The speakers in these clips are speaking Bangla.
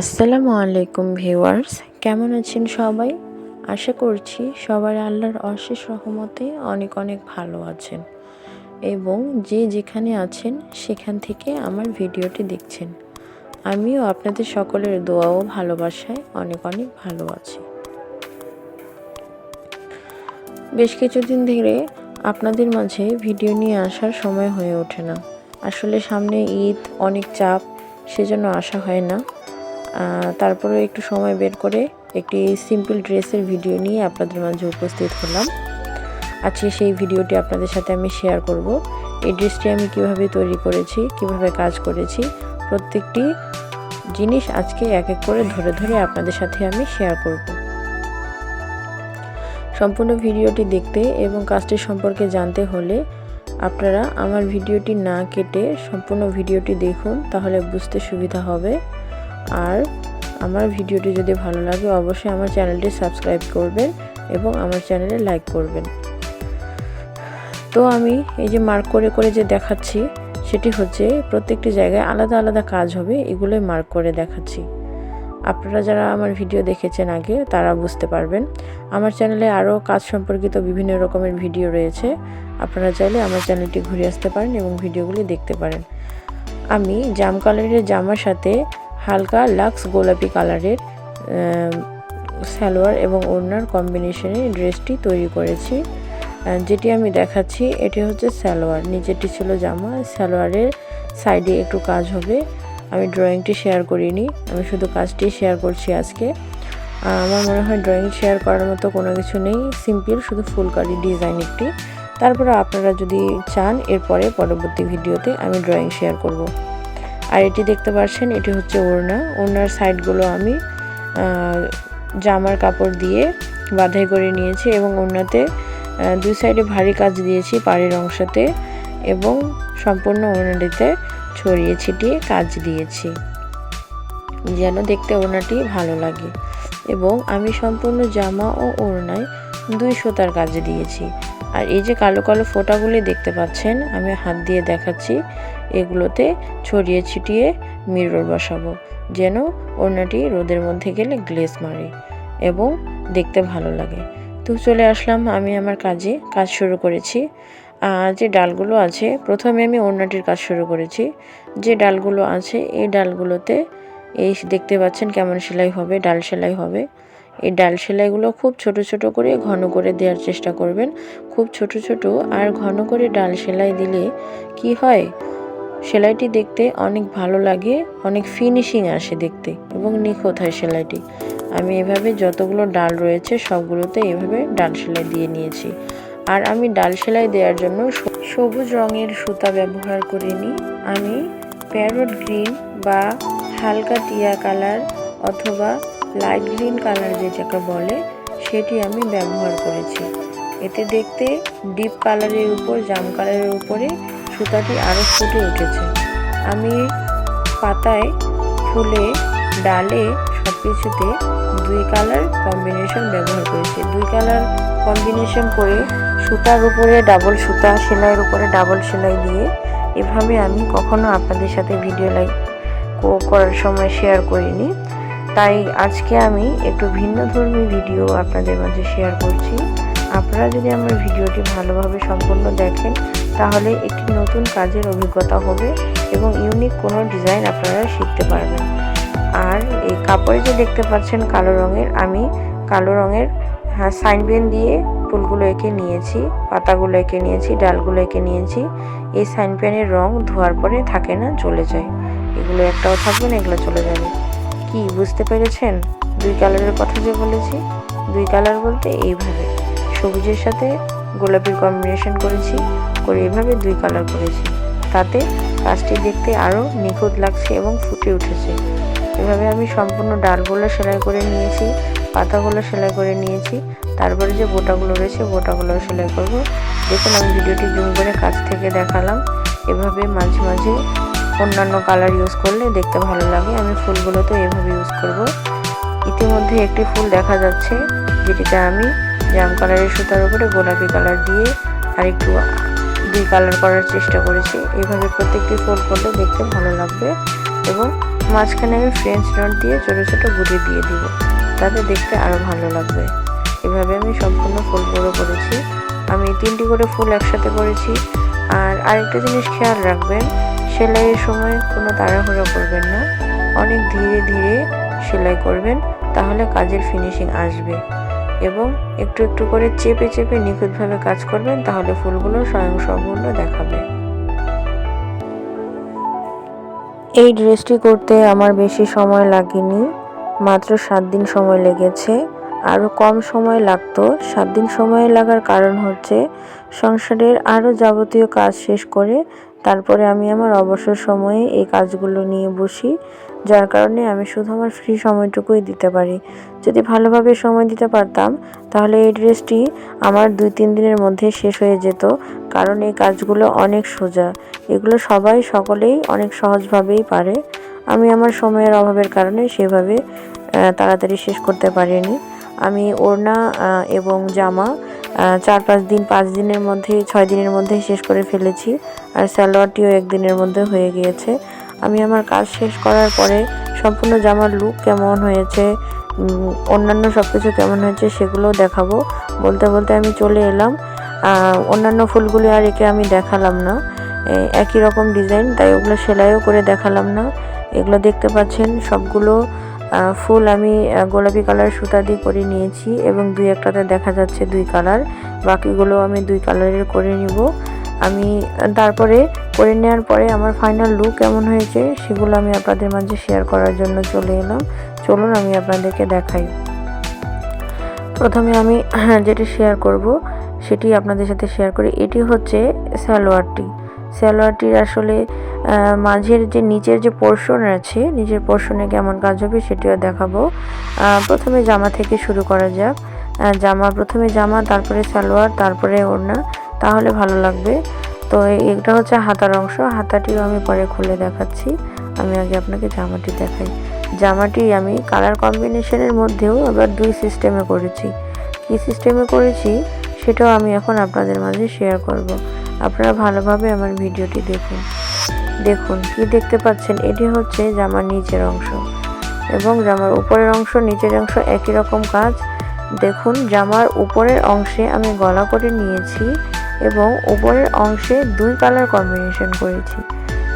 আসসালামু আলাইকুম ভিউয়ার্স, কেমন আছেন সবাই? আশা করছি সবাই আল্লাহর অশেষ রহমতে অনেক অনেক ভালো আছেন এবং যে যেখানে আছেন সেখান থেকে আমার ভিডিওটি দেখছেন। আমিও আপনাদের সকলের দোয়া ও ভালোবাসায় অনেক অনেক ভালো আছি। বেশ কিছুদিন ধরে আপনাদের মাঝে ভিডিও নিয়ে আসার সময় হয়ে ওঠে না। আসলে সামনে ঈদ, অনেক চাপ, সেজন্য আসা হয় না। তারপরে একটু সময় বের করে একটি সিম্পল ড্রেসের ভিডিও নিয়ে আপনাদের মাঝে উপস্থিত হলাম। আজকে সেই ভিডিওটি আপনাদের সাথে আমি শেয়ার করব। এই ড্রেসটি আমি কীভাবে তৈরি করেছি, কীভাবে কাজ করেছি, প্রত্যেকটি জিনিস আজকে এক এক করে ধরে ধরে আপনাদের সাথে আমি শেয়ার করব। সম্পূর্ণ ভিডিওটি দেখতে এবং কাজটি সম্পর্কে জানতে হলে আপনারা আমার ভিডিওটি না কেটে সম্পূর্ণ ভিডিওটি দেখুন, তাহলে বুঝতে সুবিধা হবে। আর আমার ভিডিওটি যদি ভালো লাগে, অবশ্যই আমার চ্যানেলটি সাবস্ক্রাইব করবেন এবং আমার চ্যানেলে লাইক করবেন। তো আমি এই যে মার্ক করে করে যে দেখাচ্ছি, সেটি হচ্ছে প্রত্যেকটি জায়গায় আলাদা আলাদা কাজ হবে, এগুলোই মার্ক করে দেখাচ্ছি। আপনারা যারা আমার ভিডিও দেখেছেন আগে, তারা বুঝতে পারবেন। আমার চ্যানেলে আরও কাজ সম্পর্কিত বিভিন্ন রকমের ভিডিও রয়েছে। আপনারা চাইলে আমার চ্যানেলটি ঘুরে আসতে পারেন এবং ভিডিওগুলি দেখতে পারেন। আমি জাম কালারের জামার সাথে হালকা লাক্স গোলাপি কালারের সালোয়ার এবং ওড়নার কম্বিনেশনে ড্রেসটি তৈরি করেছি। যেটি আমি দেখাচ্ছি, এটি হচ্ছে সালোয়ার। নিচেরটি ছিল জামা, সালোয়ারের সাইডে একটু কাজ হবে। আমি ড্রয়িংটি শেয়ার করিনি, আমি শুধু কাজটি শেয়ার করছি আজকে। আমার মনে হয় ড্রয়িং শেয়ার করার মতো কোনো কিছু নেই। সিম্পল, শুধু ফুলকারি ডিজাইন একটি। তারপরে আপনারা যদি চান, এরপরে পরবর্তী ভিডিওতে আমি ড্রয়িং শেয়ার করব। আর এটি দেখতে পাচ্ছেন, এটি হচ্ছে ওড়না। ওড়নার সাইডগুলো আমি জামার কাপড় দিয়ে বাধাই করে নিয়েছি এবং ওড়নাতে দুই সাইডে ভারী কাজ দিয়েছি পাড়ের অংশতে এবং সম্পূর্ণ ওড়নাটিতে ছড়িয়ে ছিটিয়ে কাজ দিয়েছি, যেন দেখতে ওড়নাটি ভালো লাগে। এবং আমি সম্পূর্ণ জামা ও ওড়নায় দুই সুতার কাজ দিয়েছি। আর এই যে কালো কালো ফোটাগুলি দেখতে পাচ্ছেন, আমি হাত দিয়ে দেখাচ্ছি, এগুলোতে ছড়িয়ে ছিটিয়ে মিরর বসাবো, যেন ওড়নাটি রোদের মধ্যে গেলে গ্লেস মারে এবং দেখতে ভালো লাগে। তো চলে আসলাম আমি আমার কাজে, কাজ শুরু করেছি। আর যে ডালগুলো আছে, প্রথমে আমি ওড়নাটির কাজ শুরু করেছি। যে ডালগুলো আছে, এই ডালগুলোতে এই দেখতে পাচ্ছেন কেমন সেলাই হবে, ডাল সেলাই হবে। এই ডাল সেলাইগুলো খুব ছোট ছোট করে ঘন করে দেওয়ার চেষ্টা করবেন। খুব ছোট ছোট আর ঘন করে ডাল সেলাই দিলে কি হয়? সেলাইটি দেখতে অনেক ভালো লাগে, অনেক ফিনিশিং আসে দেখতে এবং নিখুঁত হয় সেলাইটি। আমি এভাবে যতগুলো ডাল রয়েছে সবগুলোতে এভাবে ডাল সেলাই দিয়ে নিয়েছি। আর আমি ডাল সেলাই দেওয়ার জন্য সবুজ রঙের সুতা ব্যবহার করিনি আমি প্যারট গ্রিন বা হালকা টিয়া কালার অথবা লাইট গ্রিন কালার যেটাকে বলে, সেটি আমি ব্যবহার করেছি। এতে দেখতে ডিপ কালারের উপর, জাম কালারের উপরে সুতাটি আরও ফুটে উঠেছে। আমি পাতায়, ফুলে, ডালে সব কিছুতে দুই কালার কম্বিনেশন ব্যবহার করেছি। দুই কালার কম্বিনেশন করে সুতার উপরে ডাবল সুতা, সেলাইয়ের উপরে ডাবল সেলাই দিয়ে এভাবে আমি কখনো আপনাদের সাথে ভিডিও লাইক করার সময় শেয়ার করিনি। তাই আজকে আমি একটু ভিন্ন ধর্মী ভিডিও আপনাদের মাঝে শেয়ার করছি। আপনারা যদি আমার ভিডিওটি ভালোভাবে সম্পূর্ণ দেখেন, তাহলে একটি নতুন কাজের অভিজ্ঞতা হবে এবং ইউনিক কোনো ডিজাইন আপনারা শিখতে পারবেন। আর এই কাপড়ে যে দেখতে পাচ্ছেন কালো রঙের, আমি কালো রঙের হ্যাঁ সাইন পেন দিয়ে ফুলগুলো এঁকে নিয়েছি, পাতাগুলো এঁকে নিয়েছি, ডালগুলো এঁকে নিয়েছি। এই সাইন পেনের রং ধোয়ার পরে থাকে না চলে যায়। এগুলো একটাও থাকবে না, এগুলো চলে যাবে। কি, বুঝতে পেরেছেন? দুই কালারের কথা যে বলেছি, দুই কালার বলতে এইভাবে। সবুজের সাথে গোলাপির কম্বিনেশন করেছি, করে এভাবে দুই কালার করেছি। তাতে কাজটি দেখতে আরও নিখুঁত লাগছে এবং ফুটে উঠেছে। এভাবে আমি সম্পূর্ণ ডালগুলো সেলাই করে নিয়েছি, পাতাগুলো সেলাই করে নিয়েছি। তারপরে যে বোটাগুলো রয়েছে বোটাগুলো সেলাই করব। দেখুন, আমি ভিডিওটি জুম করে কাছ থেকে দেখালাম। এভাবে মাঝে মাঝে অন্যান্য কালার ইউজ করলে দেখতে ভালো লাগে। আমি ফুলগুলো তো এভাবে ইউজ করব। ইতিমধ্যে একটি ফুল দেখা যাচ্ছে, যেটিতে আমি জাম কালারের সুতার উপরে গোলাপি কালার দিয়ে আর একটু দুই কালার করার চেষ্টা করেছি। এইভাবে প্রত্যেকটি ফুল করলে দেখতে ভালো লাগবে এবং মাঝখানে আমি ফ্রেঞ্চ নট দিয়ে ছোটো ছোটো গুটি দিয়ে দিব, তাতে দেখতে আরও ভালো লাগবে। এভাবে আমি সম্পূর্ণ ফুলগুলো করেছি। আমি তিনটি করে ফুল একসাথে করেছি। আর আরেকটা জিনিস খেয়াল রাখবেন সেলাইয়ের সময় কোনো তাড়াহুড়ো করবেন না। অনেক ধীরে ধীরে সেলাই করবেন, তাহলে কাজের ফিনিশিং আসবে। এবং একটু একটু করে চেপে চেপে নিখুঁতভাবে কাজ করবেন, তাহলে ফুলগুলো স্বয়ংসম্পূর্ণ দেখাবে। এই ড্রেসটি করতে আমার বেশি সময় লাগেনি, মাত্র সাত দিন সময় লেগেছে। আরও কম সময় লাগতো, সাত দিন সময় লাগার কারণ হচ্ছে সংসারের আরও যাবতীয় কাজ শেষ করে তারপরে আমি আমার অবসর সময়ে এই কাজগুলো নিয়ে বসি, যার কারণে আমি শুধু আমার ফ্রি সময়টুকুই দিতে পারি। যদি ভালোভাবে সময় দিতে পারতাম, তাহলে এই ড্রেসটি আমার দুই তিন দিনের মধ্যে শেষ হয়ে যেত, কারণ এই কাজগুলো অনেক সোজা। এগুলো সবাই সকলেই অনেক সহজভাবেই পারে। আমি আমার সময়ের অভাবের কারণে সেভাবে তাড়াতাড়ি শেষ করতে পারিনি। আমি ওড়না এবং জামা চার পাঁচ দিন, পাঁচ দিনের মধ্যে, ছয় দিনের মধ্যে শেষ করে ফেলেছি। আর স্যালোয়ারটিও একদিনের মধ্যে হয়ে গিয়েছে। আমি আমার কাজ শেষ করার পরে সম্পূর্ণ জামার লুক কেমন হয়েছে অন্যান্য সব কিছু কেমন হয়েছে সেগুলোও দেখাবো। বলতে বলতে আমি চলে এলাম। অন্যান্য ফুলগুলি আর একে আমি দেখালাম না। একই রকম ডিজাইন, তাই ওগুলো সেলাইও করে দেখালাম না। এগুলো দেখতে পাচ্ছেন, সবগুলো ফুল আমি গোলাপি কালার সুতা দিয়ে করে নিয়েছি এবং দুই একটাতে দেখা যাচ্ছে দুই কালার। বাকিগুলো আমি দুই কালারের করে নিব। আমি তারপরে করে নেওয়ার পরে আমার ফাইনাল লুক কেমন হয়েছে সেগুলো আমি আপনাদের মাঝে শেয়ার করার জন্য চলে এলাম। চলুন আমি আপনাদেরকে দেখাই। প্রথমে আমি যেটি শেয়ার করব সেটি আপনাদের সাথে শেয়ার করি। এটি হচ্ছে সালোয়ারটি। সালোয়ারটির আসলে মাঝের যে নিচের যে পোর্শন আছে, নিচের পোর্শনে কেমন কাজ হবে সেটিও দেখাবো। প্রথমে জামা থেকে শুরু করা যাক। জামা, প্রথমে জামা, তারপরে সালোয়ার, তারপরে ওড়না, তাহলে ভালো লাগবে। তো এটা হচ্ছে হাতার অংশ, হাতাটিও আমি পরে খুলে দেখাচ্ছি। আমি আগে আপনাকে জামাটি দেখাই। জামাটি আমি কালার কম্বিনেশনের মধ্যেও আবার দুই সিস্টেমে করেছি। কী সিস্টেমে করেছি, সেটাও আমি এখন আপনাদের মাঝে শেয়ার করব। আপনারা ভালোভাবে আমার ভিডিওটি দেখুন। দেখুন, কি দেখতে পাচ্ছেন? এটি হচ্ছে জামার নিচের অংশ। এবং জামার উপরের অংশ, নিচের অংশ একই রকম কাজ। দেখুন, জামার উপরের অংশে আমি গলা করে নিয়েছি এবং উপরের অংশে দুই কালার কম্বিনেশন করেছি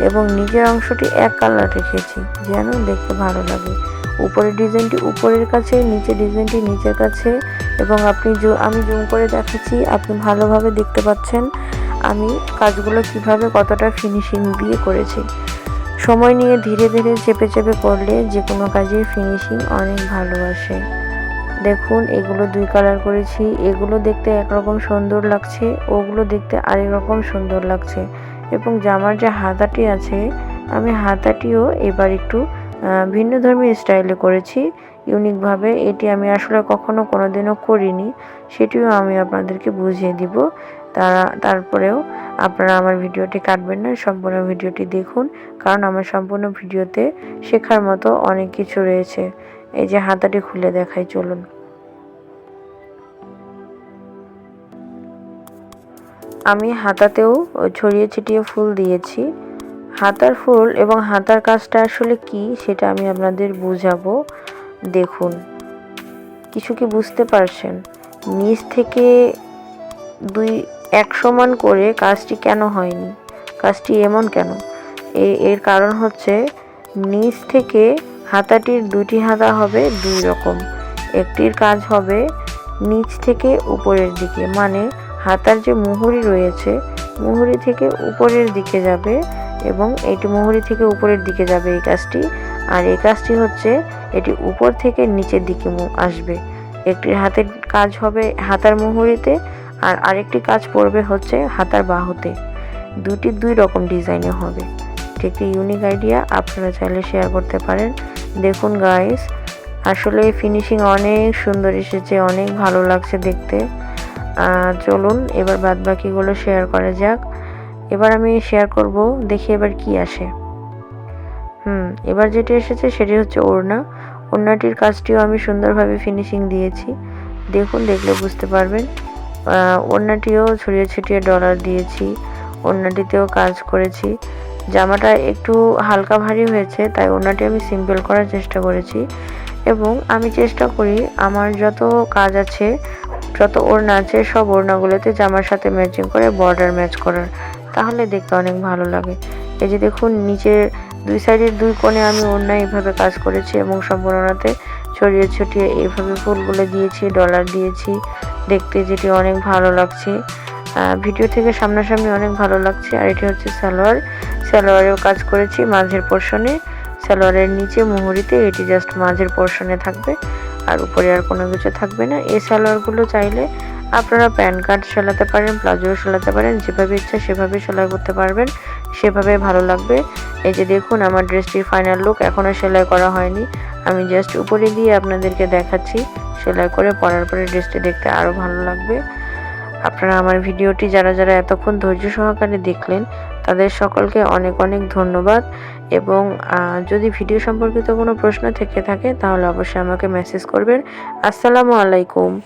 এবং নিচের অংশটি এক কালার রেখেছি, যেন দেখতে ভালো লাগে। উপরের ডিজাইনটি উপরের কাছে, নিচের ডিজাইনটি নিচের কাছে এবং আপনি আমি জুম করে দেখাচ্ছি, আপনি ভালোভাবে দেখতে পাচ্ছেন। আমি কাজগুলো কীভাবে কতটা ফিনিশিং দিয়ে করেছি। সময় নিয়ে ধীরে ধীরে চেপে চেপে করলে যে কোনো কাজের ফিনিশিং অনেক ভালো আসে। দেখুন, এগুলো দুই কালার করেছি। এগুলো দেখতে একরকম সুন্দর লাগছে, ওগুলো দেখতে আরেক রকম সুন্দর লাগছে। এবং জামার যে হাতাটি আছে, আমি হাতাটিও এবার একটু ভিন্ন ধর্মী স্টাইলে করেছি। ইউনিকভাবে এটি আমি আসলে কখনো কোনোদিনও করিনি, সেটিও আমি আপনাদেরকে বুঝিয়ে দিব। তারা, তারপরেও আপনারা আমার ভিডিওটি কাটবেন না, সম্পূর্ণ ভিডিওটি দেখুন, কারণ আমার সম্পূর্ণ ভিডিওতে শেখার মতো অনেক কিছু রয়েছে। এই যে হাতাটি খুলে দেখাই, চলুন। আমি হাতাতেও ছড়িয়ে ছিটিয়ে ফুল দিয়েছি। হাতার ফুল এবং হাতার কাজটা আসলে কি, সেটা আমি আপনাদের বুঝাবো। দেখুন, কিছু কি বুঝতে পারছেন? নিচ থেকে দুই এক সমান করে কাজটি কেন হয়নি? কাজটি এমন কেন? এর কারণ হচ্ছে নিচ থেকে হাতাটির দুটি হাতা হবে দুই রকম। একটির কাজ হবে নিচ থেকে উপরের দিকে মানে হাতার যে মুহুরি রয়েছে, মুহুরি থেকে উপরের দিকে যাবে এবং এটি মুহুরি থেকে উপরের দিকে যাবে এই কাজটি। আর এই কাজটি হচ্ছে এটি উপর থেকে নিচের দিকে আসবে। একটির হাতের কাজ হবে হাতার মুহুরিতে আর আরেকটি কাজ পড়বে হচ্ছে হাতার বাহুতে। দুটি দুই রকম ডিজাইনে হবে। এটি একটি ইউনিক আইডিয়া আপনারা চাইলে শেয়ার করতে পারেন। দেখুন গাইস আসলে ফিনিশিং অনেক সুন্দর এসেছে, অনেক ভালো লাগছে দেখতে। চলুন, এবার বাদ বাকিগুলো শেয়ার করা যাক। এবার আমি শেয়ার করব, দেখি এবার কি আসে। হুম, এবার যেটি এসেছে সেটি হচ্ছে ওড়না। ওড়নাটির কাজটিও আমি সুন্দরভাবে ফিনিশিং দিয়েছি। দেখুন, দেখলে বুঝতে পারবেন। ওড়নাটিও ছড়িয়ে ছিটিয়ে ডলার দিয়েছি ওড়নাটিতেও কাজ করেছি। জামাটা একটু হালকা ভারী হয়েছে, তাই ওড়নাটি আমি সিম্পল করার চেষ্টা করেছি। এবং আমি চেষ্টা করি আমার যত কাজ আছে, যত ওড়না আছে, সব ওড়নাগুলোতে জামার সাথে ম্যাচিং করে বর্ডার ম্যাচ করার। তাহলে দেখতে অনেক ভালো লাগে। এই যে দেখুন নিচের দুই সাইডের দুই কোণে আমি ওড়না এইভাবে কাজ করেছি এবং সম্পূর্ণতে ছড়িয়ে ছড়িয়ে এইভাবে ফুলগুলো দিয়েছি ডলার দিয়েছি। দেখতে যেটি অনেক ভালো লাগছে। ভিডিও থেকে সামনাসামনি অনেক ভালো লাগছে। আর এটি হচ্ছে সালোয়ার। সালোয়ারেও কাজ করেছি মাঝের পোর্শনে সালোয়ারের নিচে মুহুরিতে এটি জাস্ট মাঝের পোর্শনে থাকবে। আর উপরে আর কোনো কিছু থাকবে না। এই সালোয়ারগুলো চাইলে আপনারা প্যান কার্ড সেলাতে পারেন প্লাজো সেলাতে পারেন, যেভাবে ইচ্ছা সেভাবে সেলাই করতে পারবেন, সেভাবে ভালো লাগবে। এই যে দেখুন, আমার ড্রেসটির ফাইনাল লুক এখনও সেলাই করা হয়নি। আমি জাস্ট উপরে দিয়ে আপনাদেরকে দেখাচ্ছি, সেলাই করে পরার পরে ড্রেসটি দেখতে আরও ভালো লাগবে। আপনারা আমার ভিডিওটি যারা যারা এতক্ষণ ধৈর্য সহকারে দেখলেন তাদের সকলকে অনেক অনেক ধন্যবাদ। এবং যদি ভিডিও সম্পর্কিত কোনো প্রশ্ন থেকে থাকে, তাহলে অবশ্যই আমাকে মেসেজ করবেন। আসসালামু আলাইকুম।